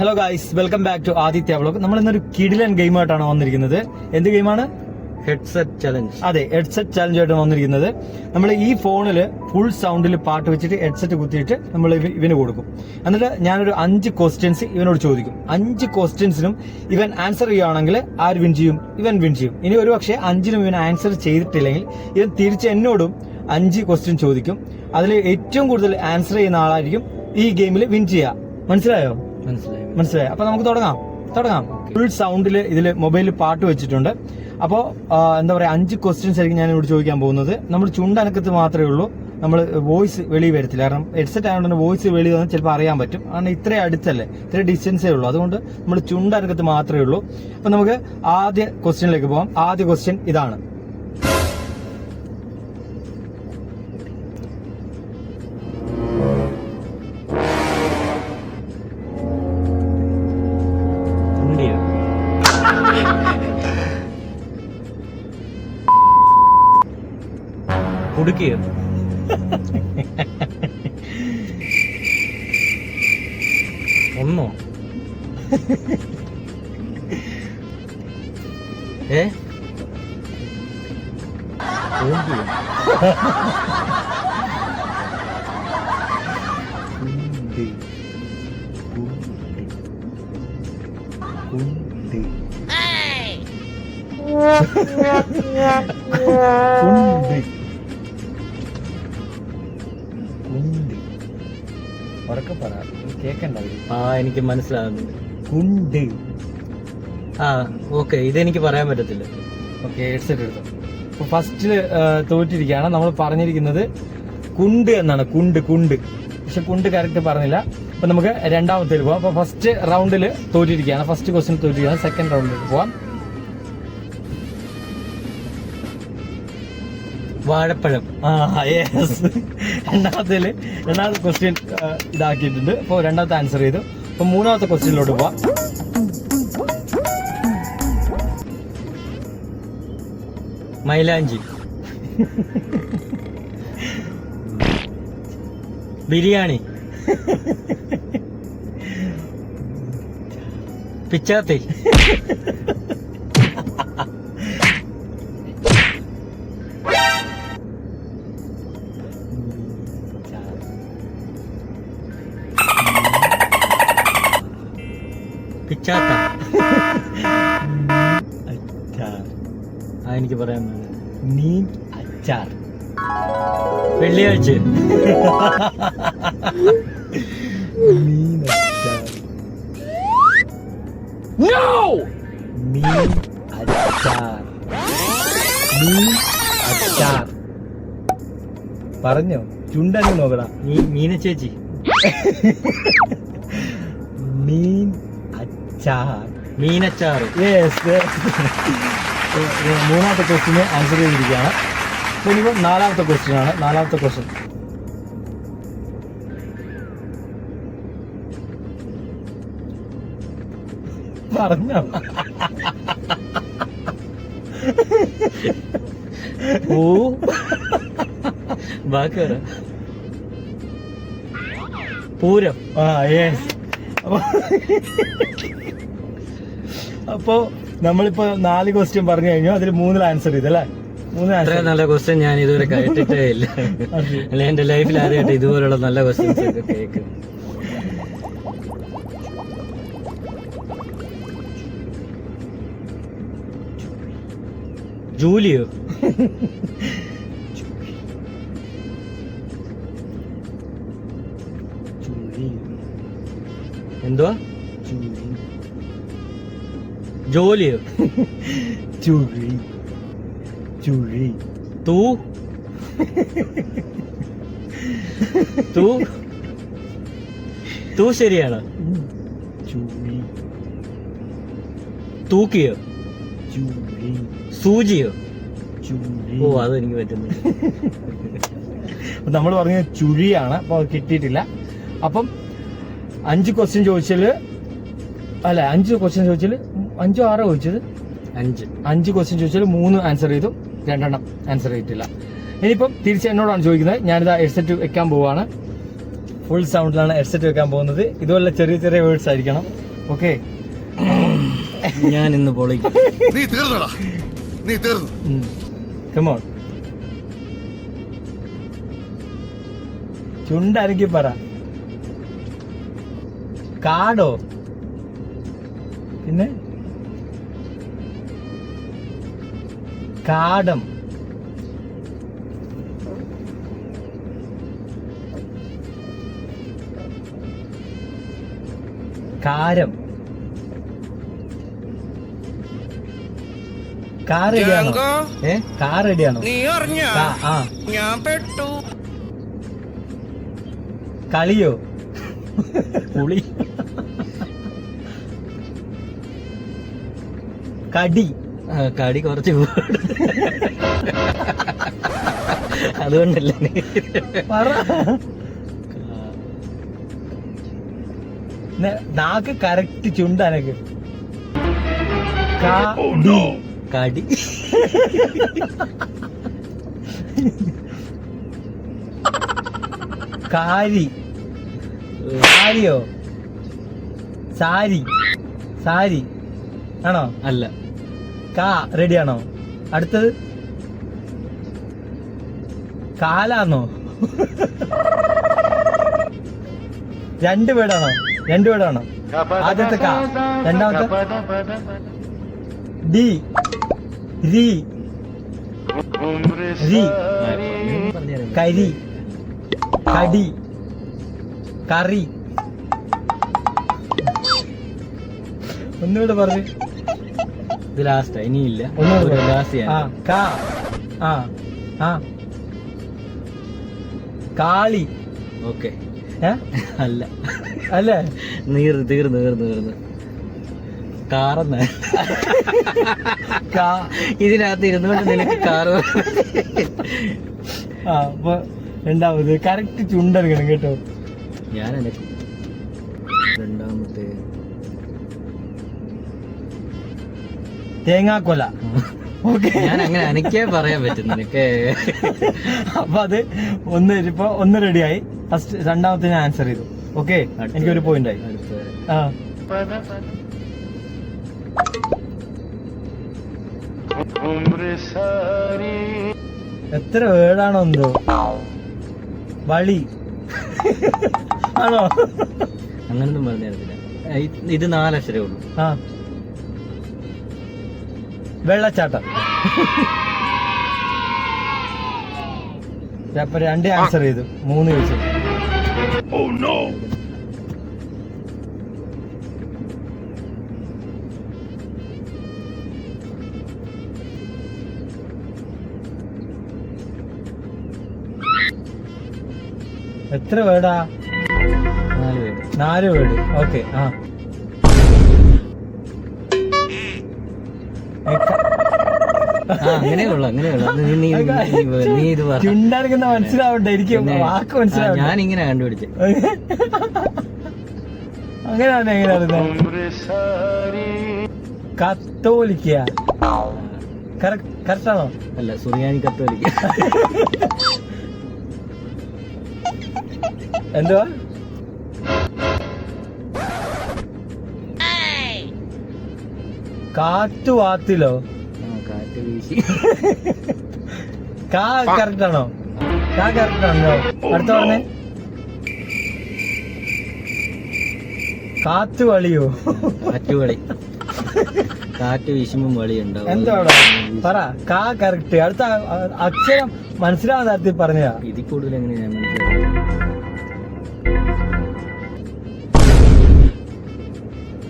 Hello guys welcome back to Aditya vlog നമ്മൾ ഇന്നൊരു കിഡിലൻ ഗെയിമായിട്ടാണ് വന്നിരിക്കുന്നത്. എന്ത് ഗെയിമാണ് ഹെഡ്സെറ്റ് ചലഞ്ച് അതെ ഹെഡ്സെറ്റ് ചലഞ്ച് ആയിട്ട് വന്നിരിക്കുന്നത്. നമ്മൾ ഈ ഫോണിൽ ഫുൾ സൗണ്ടിൽ പാട്ട് വെച്ചിട്ട് ഹെഡ്സെറ്റ് കുത്തിയിട്ട് നമ്മൾ ഇവ- ഇവന് കൊടുക്കും. എന്നിട്ട് ഞാനൊരു അഞ്ച് ക്വസ്റ്റ്യൻസ് ഇവനോട് ചോദിക്കും. അഞ്ച് ക്വസ്റ്റ്യൻസിനും ഇവൻ ആൻസർ ചെയ്യുകയാണെങ്കിൽ ആര് വിൻ ചെയ്യും? ഇവൻ വിൻ ചെയ്യും. ഇനി ഒരു പക്ഷേ അഞ്ചിനും ഇവൻ ആൻസർ ചെയ്തിട്ടില്ലെങ്കിൽ ഇവൻ തിരിച്ച് എന്നോടും അഞ്ച് ക്വസ്റ്റ്യൻ ചോദിക്കും. അതിൽ ഏറ്റവും കൂടുതൽ ആൻസർ ചെയ്യുന്ന ആളായിരിക്കും ഈ ഗെയിമിൽ വിൻ ചെയ്യുക. മനസ്സിലായോ? മനസ്സിലായി. മനസ്സിലായി. അപ്പൊ നമുക്ക് തുടങ്ങാം. തുടങ്ങാം. ഫുൾ സൗണ്ടിൽ ഇതിൽ മൊബൈലിൽ പാട്ട് വെച്ചിട്ടുണ്ട്. അപ്പോൾ എന്താ പറയാ അഞ്ച് ക്വസ്റ്റ്യൻസ് ആയിരിക്കും ഞാൻ ഇവിടെ ചോദിക്കാൻ പോകുന്നത്. നമ്മൾ ചുണ്ടനക്കത്ത് മാത്രമേ ഉള്ളൂ. നമ്മൾ വോയിസ് വെളിയിൽ വരത്തില്ല. കാരണം ഹെഡ്സെറ്റ് ആയതുകൊണ്ട് തന്നെ വോയിസ് വെളിയിൽ വന്നാൽ ചിലപ്പോൾ അറിയാൻ പറ്റും. കാരണം ഇത്രയും അടുത്തല്ലേ? ഇത്ര ഡിസ്റ്റൻസേ ഉള്ളൂ. അതുകൊണ്ട് നമ്മൾ ചുണ്ടനക്കത്ത് മാത്രമേ ഉള്ളൂ. അപ്പൊ നമുക്ക് ആദ്യ ക്വസ്റ്റ്യനിലേക്ക് പോകാം ആദ്യ ക്വസ്റ്റ്യൻ ഇതാണ്. കുടുക്കിയോ ഒന്നോ? ഏ? ഓന്തിയോ? ഉറക്കെ പറ ആ എനിക്ക് മനസ്സിലാകുന്നുണ്ട് കുണ്ട്. ആ ഓക്കെ ഇതെനിക്ക് പറയാൻ പറ്റത്തില്ല. ഓക്കെ ഹെഡ്സെറ്റ് എടുത്തു. അപ്പൊ ഫസ്റ്റിൽ തോറ്റിരിക്കുകയാണ്. നമ്മൾ പറഞ്ഞിരിക്കുന്നത് കുണ്ട് എന്നാണ്. കുണ്ട് കുണ്ട്. പക്ഷെ കുണ്ട് കറക്റ്റ് പറഞ്ഞില്ല. അപ്പൊ നമുക്ക് രണ്ടാമത്തേൽ പോവാം. അപ്പൊ ഫസ്റ്റ് റൗണ്ടിൽ തോറ്റിരിക്കുകയാണ്. ഫസ്റ്റ് ക്വസ്റ്റ്യൻ തോറ്റിരിക്കുകയാണ്. സെക്കൻഡ് റൗണ്ടിലേക്ക് പോവാം. വാഴപ്പഴം. ആ യെസ് രണ്ടാമത്തേൽ രണ്ടാമത്തെ ക്വസ്റ്റ്യൻ ഇതാക്കിയിട്ടുണ്ട്. അപ്പോൾ രണ്ടാമത്തെ ആൻസർ ചെയ്തു. അപ്പൊ മൂന്നാമത്തെ ക്വസ്റ്റ്യനിലോട്ട് പോവാം. മൈലാഞ്ചി. ബിരിയാണി. പിച്ചാത്തി. പിച്ചാത്ത അച്ചാർ. ആ എനിക്ക് പറയാൻ മീൻ അച്ചാർ. വെള്ളിയാഴ്ച മീൻ അച്ചാർ. മീൻ അച്ചാർ. മീൻ അച്ചാർ. പറഞ്ഞോ? ചുണ്ടങ്ങ് നോക്കടാ. മീ- മീന ചേച്ചി മീൻ അച്ചാർ മീനച്ചാറ്. യെസ് മൂന്നാമത്തെ ക്വസ്റ്റിന് ആൻസർ ചെയ്തിരിക്കുകയാണ്. അപ്പോൾ ഇനിയിപ്പോൾ നാലാമത്തെ ക്വസ്റ്റ്യൻ ആണ്. നാലാമത്തെ ക്വസ്റ്റ്യൻ പറഞ്ഞോ? ഓ ബാക്കി പൂരം. ആ യെസ് അപ്പോ നമ്മളിപ്പോ നാല് ക്വസ്റ്റ്യൻ പറഞ്ഞു കഴിഞ്ഞു. അതിൽ മൂന്നിൽ ആൻസർ ചെയ്തല്ലേ അത്ര നല്ല ക്വസ്റ്റ്യൻ ഞാൻ ഇതുവരെ കേട്ടിട്ടേ ഇല്ല. അല്ല എന്റെ ലൈഫിൽ ആദ്യമായിട്ട് ഇതുപോലുള്ള നല്ല ക്വസ്റ്റ്യൻസ് ഒക്കെ കേൾക്കും ജൂലിയോ? എന്തോ? എന്തുവാ ജോലിയോ ചുഴി ചുഴി തൂ. തൂ. തൂ ശരിയാണ്. ചുഴി തൂക്കിയോ? ചുഴി സൂചിയോ? ചുഴി ഓ അതെനിക്ക് പറ്റുന്നില്ല. നമ്മൾ പറഞ്ഞ ചുഴിയാണ് അപ്പോൾ കിട്ടിയിട്ടില്ല. അപ്പം അഞ്ച് ക്വസ്റ്റ്യൻ ചോദിച്ചാൽ അല്ല അഞ്ച് ക്വസ്റ്റ്യൻ ചോദിച്ചാൽ അഞ്ചോ ആറോ ചോദിച്ചത്? അഞ്ച്. അഞ്ച് ക്വസ്റ്റ്യൻ ചോദിച്ചാൽ മൂന്ന് ആൻസർ ചെയ്തു. രണ്ടെണ്ണം ആൻസർ ചെയ്തിട്ടില്ല. ഇനിയിപ്പം തിരിച്ച് എന്നോടാണ് ചോദിക്കുന്നത്. ഞാനിതാ ഹെഡ്സെറ്റ് വെക്കാൻ പോവാണ്. ഫുൾ സൗണ്ടിലാണ് ഹെഡ്സെറ്റ് വെക്കാൻ പോകുന്നത്. ഇതുപോലെ ചെറിയ ചെറിയ വേർഡ്സ് ആയിരിക്കണം. ഓക്കെ ഞാൻ ഇന്ന് പൊളിക്കും നീ തീർന്നടാ. നീ തീർന്നു. കമോൺ പറ. കാടോ? പിന്നെ? കാടം. കാരം. കാർ റെഡിയാണോ? ഏ കാർ റെഡിയാണോ? ഞാൻ പെട്ടു. കളിയോ? പുളി. കടി. കടി കുറച്ച് കൂടുതൽ. അതുകൊണ്ടല്ലേ നാക്ക് കറക്റ്റ് ചുണ്ടനക്ക് കടി കടി. കാരി. സാരിയോ? സാരി. സാരി. ആണോ? അല്ല. കാ റെഡിയാണോ അടുത്തത്? കാലാന്നോ? രണ്ട് വീടാണോ രണ്ട് വീടാണോ ആദ്യത്തെ കാ രണ്ടാമത്തെ? ഡി രി രി. കരി കടി കറി. ഒന്നുകൂടെ പറഞ്ഞു. ഇത് ലാസ്റ്റ് ഇനിയില്ല. ഒരു ലാസ്റ്റ് കാ ആ ആ. കാളി. ഓക്കെ. അല്ല. അല്ല? നീർ തീർന്നു തീർന്നു തീർന്നു കാറന്ന. ഇതിനകത്ത് ഇരുന്നുകൊണ്ട് നിനക്ക് കാറ് ആ അപ്പൊ രണ്ടാമത് കറക്റ്റ് ചുണ്ടെടുക്കണം കേട്ടോ. ഞാൻ എന്നെ രണ്ടാമത്തെ തേങ്ങാക്കൊല. ഓക്കെ. ഞാൻ അങ്ങനെ എനിക്കേ പറയാൻ പറ്റും നിനക്ക്. അപ്പൊ അത് ഒന്ന് ഇപ്പൊ ഒന്ന് റെഡിയായി ഫസ്റ്റ് രണ്ടാമത്തെ ഞാൻ ആൻസർ ചെയ്തു. ഓക്കെ? എനിക്കൊരു പോയിന്റ് ആയി. ആ. എത്ര വേടാണോ എന്തോ. വളി. ആണോ? അങ്ങനൊന്നും പറഞ്ഞു തരത്തില്ല ഇത് ഇത് നാലക്ഷരേ ഉള്ളൂ. ആ. വെള്ളച്ചാട്ടം. അപ്പൊ രണ്ട് ആൻസർ ചെയ്തു. മൂന്ന് ചോദിച്ചു. എത്ര വേർഡാ നാല് പേര് നാല് വേർഡ് ഓക്കെ ആ. അങ്ങനെയുള്ളു അങ്ങനെയുള്ളു നീ നീ ഇത് എനിക്ക് വാക്ക് ഞാൻ ഇങ്ങനെ കണ്ടുപിടിച്ചേ. അങ്ങനെയാണ് എങ്ങനെയാണ് കത്തോലിക്ക. കറക്റ്റാണോ? അല്ല സുറിയാനി കത്തോലിക്ക. എന്തുവാ? കാറ്റുവാത്തിലോ കാ കറക്റ്റാണോ കാ കറക്റ്റാണോ അടുത്ത പറഞ്ഞേ. കാറ്റ് വളിയോ? കാറ്റ് വളി. കാറ്റ് വീശുമ്പം വളി ഉണ്ടാവും എന്താണ് പറ. കാ കറക്റ്റ് അടുത്ത അക്ഷരം മനസ്സിലാവുന്ന തരത്തിൽ പറഞ്ഞതാ. ഇതിൽ കൂടുതൽ എങ്ങനെ ഞാൻ മനസ്സിലാക്കും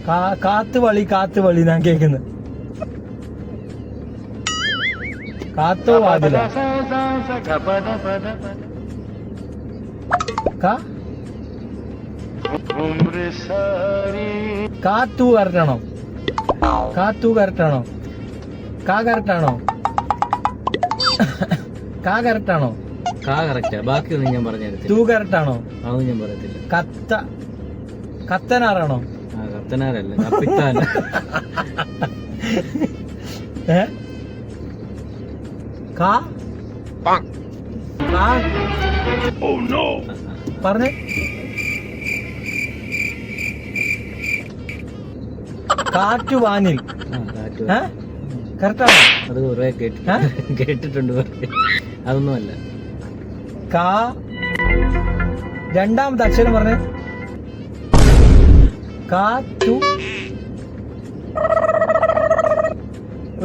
കാ- കാത്ത് വളി കാത്ത് വളി ഞാൻ കേക്കുന്നു കാത്തോ വാതില. കാ കാത്തു കറക്റ്റാണോ കാത്തു കറക്റ്റാണോ കാ കറക്റ്റാണോ കാ കറക്റ്റാണോ കാ കറക്റ്റാ. ബാക്കിയൊന്നും ഞാൻ പറഞ്ഞു തൂ കറക്റ്റാണോ അതൊന്നും ഞാൻ പറയത്തില്ല. കത്ത. കത്തനാറാണോ ആ കത്തനാരല്ല. കപ്പിത്താൻ. ഏ? കാ? കാ? പറഞ്ഞേ. കാറ്റുവാനിൽ ആ കാറ്റ് ഏ? കറക്റ്റാണോ? അത് കുറെ കേട്ടിട്ടുണ്ട് അതൊന്നുമല്ല. കാ? രണ്ടാമത്തെ അക്ഷരം പറഞ്ഞേ. കാറ്റു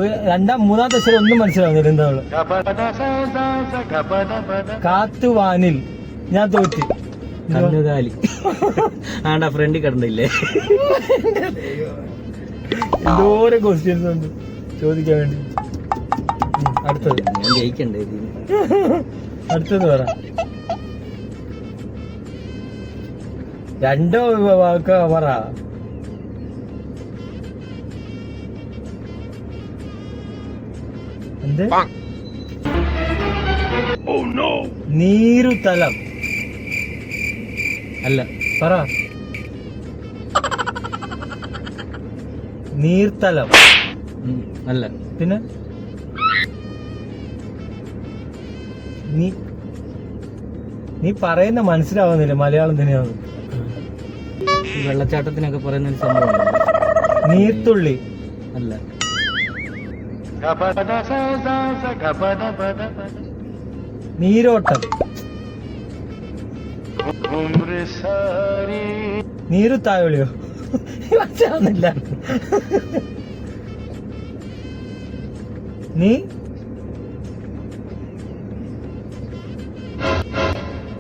രണ്ടാം മൂന്നാമത്തെ അക്ഷരം ഒന്നും മനസ്സിലാവുന്നില്ല. എന്താണ് കാത്തുവാനിൽ. ഞാൻ തോറ്റി. കന്നുകാലി ആണ്ടാ ഫ്രണ്ട് കിടന്നില്ലേ? എന്തോരം ക്വസ്റ്റ്യൻസ് ഉണ്ട്. ചോദിക്കാൻ വേണ്ടി. അടുത്തത്. ഞാൻ ജയിക്കണ്ടേ അടുത്തത് പറ. രണ്ടോ വാക്ക് പറ. എന്ത് നീരുതലം. അല്ല പറ. നീർത്തലം. അല്ല. പിന്നെ? നീ നീ പറയുന്ന മനസ്സിലാവുന്നില്ല മലയാളം തന്നെയാണ് വെള്ളച്ചാട്ടത്തിനൊക്കെ പറയുന്ന ഒരു സംഭവം നീർത്തുള്ളി. അല്ല. നീരോട്ടം. നീരുത്തായോളിയോ മനസ്സിലാവുന്നില്ല നീ?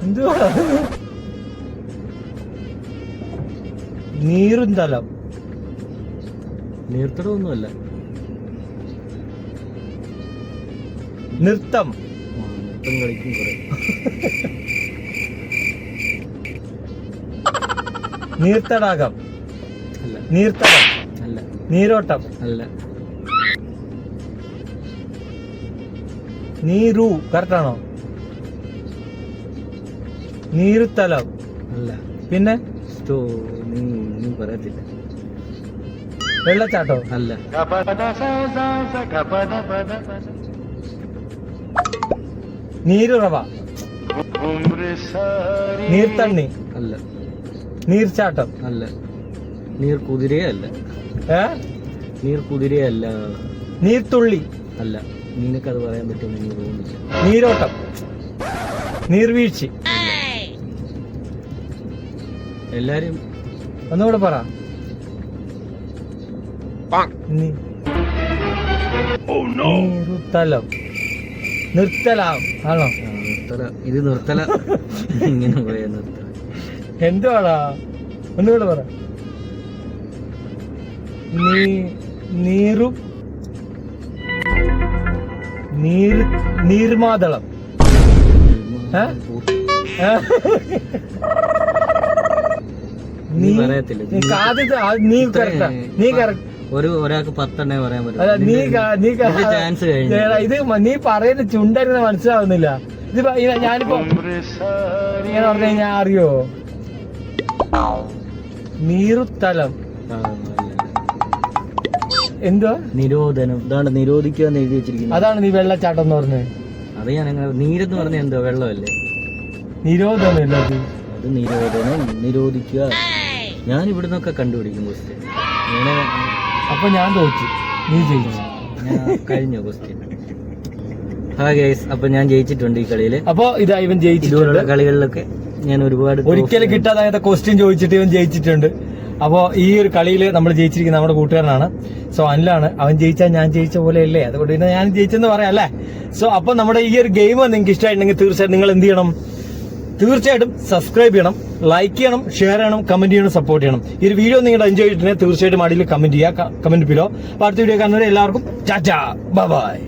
എന്തുവാ? തലം. നീർത്തടമൊന്നുമല്ല നൃത്തം. കളിക്കും നീർത്തടാകം. അല്ല. നീർത്തടം. അല്ല. നീരോട്ടം. അല്ല. നീരു കറക്റ്റാണോ നീരുത്തലം. അല്ല. പിന്നെ? സ്റ്റോ നീ നീ പറയത്തില്ല. വെള്ളച്ചാട്ടോ. അല്ല. നീരുറവ. നീർത്തണ്ണി. അല്ല. നീർച്ചാട്ടം. അല്ല. നീർ കുതിരയല്ല. ഏ? നീർ കുതിരയല്ല. നീർത്തുള്ളി. അല്ല. നിനക്കത് പറയാൻ പറ്റുമെന്ന് എനിക്ക് നീരോട്ടം. നീർവീഴ്ച. എല്ലാരും ഒന്നുകൂടെ പറ. നീ- നീരുത്തലം നിർത്തലാം ആണോ നിർത്തല. ഇത് നിർത്തല. ഇങ്ങനെ പോയ നിർത്തല. എന്തുവാടാ? ഒന്നുകൂടെ പറ. നീ നീറും നീർ നീർമാതളം? നീ നീ കറക്റ്റാ. നീ കറക്റ്റ്. ഒരു ഒരാൾക്ക് പത്തെണ്ണേ പറയാൻ പറ്റും. നീ നീ ചാൻസ് കഴിഞ്ഞു. ഇത് നീ പറയുന്ന ചുണ്ടരുന്ന മനസ്സിലാവുന്നില്ല. ഇത് പ- ഇത് ഞാനിപ്പോ ഇങ്ങനെ പറഞ്ഞു കഴിഞ്ഞാൽ അറിയോ? നീറുത്തലം. എന്തോ നിരോധനം. ഇതാണ് നിരോധിക്കുക എന്ന് എഴുതി വെച്ചിരിക്കുന്നത്. അതാണ് നീ വെള്ളച്ചാട്ടം എന്ന് പറഞ്ഞത് അത് ഞാൻ അങ്ങനെ നീരെന്ന് പറഞ്ഞ എന്തോ വെള്ളമല്ലേ? നിരോധനമില്ല അത്? അത് നിരോധനം. നിരോധിക്കുക. ഞാൻ ഇവിടുന്നൊക്കെ കണ്ടുപിടിക്കും അങ്ങനെ അപ്പൊ ഞാൻ തോറ്റു. നീ ജയിച്ചു. കഴിഞ്ഞു ക്വസ്റ്റ്യൻ. അപ്പൊ ഞാൻ ജയിച്ചിട്ടുണ്ട് ഈ കളിയിൽ. അപ്പൊ ഇതാ ഇവൻ ജയിച്ചിട്ടുണ്ട്. കളികളിലൊക്കെ ഞാൻ ഒരുപാട് ഒരിക്കലും കിട്ടാതായത് ക്വസ്റ്റ്യൻ ചോദിച്ചിട്ട് ഇവൻ ജയിച്ചിട്ടുണ്ട്. അപ്പോ ഈ ഒരു കളിയിൽ നമ്മൾ ജയിച്ചിരിക്കുന്ന നമ്മുടെ കൂട്ടുകാരനാണ്. സോ അനിലാണ്. അവൻ ജയിച്ചാൽ ഞാൻ ജയിച്ച പോലെ അല്ലേ അതുകൊണ്ട് പിന്നെ ഞാൻ ജയിച്ചെന്ന് പറയാം അല്ലേ? സോ അപ്പൊ നമ്മുടെ ഈ ഒരു ഗെയിം നിങ്ങൾക്ക് ഇഷ്ടമായിട്ടുണ്ടെങ്കിൽ തീർച്ചയായിട്ടും നിങ്ങൾ എന്ത് ചെയ്യണം? തീർച്ചയായിട്ടും സബ്സ്ക്രൈബ് ചെയ്യണം ലൈക്ക് ചെയ്യണം ഷെയർ ചെയ്യണം കമന്റ് ചെയ്യണം സപ്പോർട്ട് ചെയ്യണം. ഈ വീഡിയോ നിങ്ങൾ എൻജോയ് ചെയ്തിട്ടുണ്ടെങ്കിൽ തീർച്ചയായിട്ടും അടിയിൽ കമന്റ് ചെയ്യുക കമന്റ് പിലോ അടുത്ത വീഡിയോ കാണുന്നവരെ എല്ലാവർക്കും ചാച്ചാ ബൈ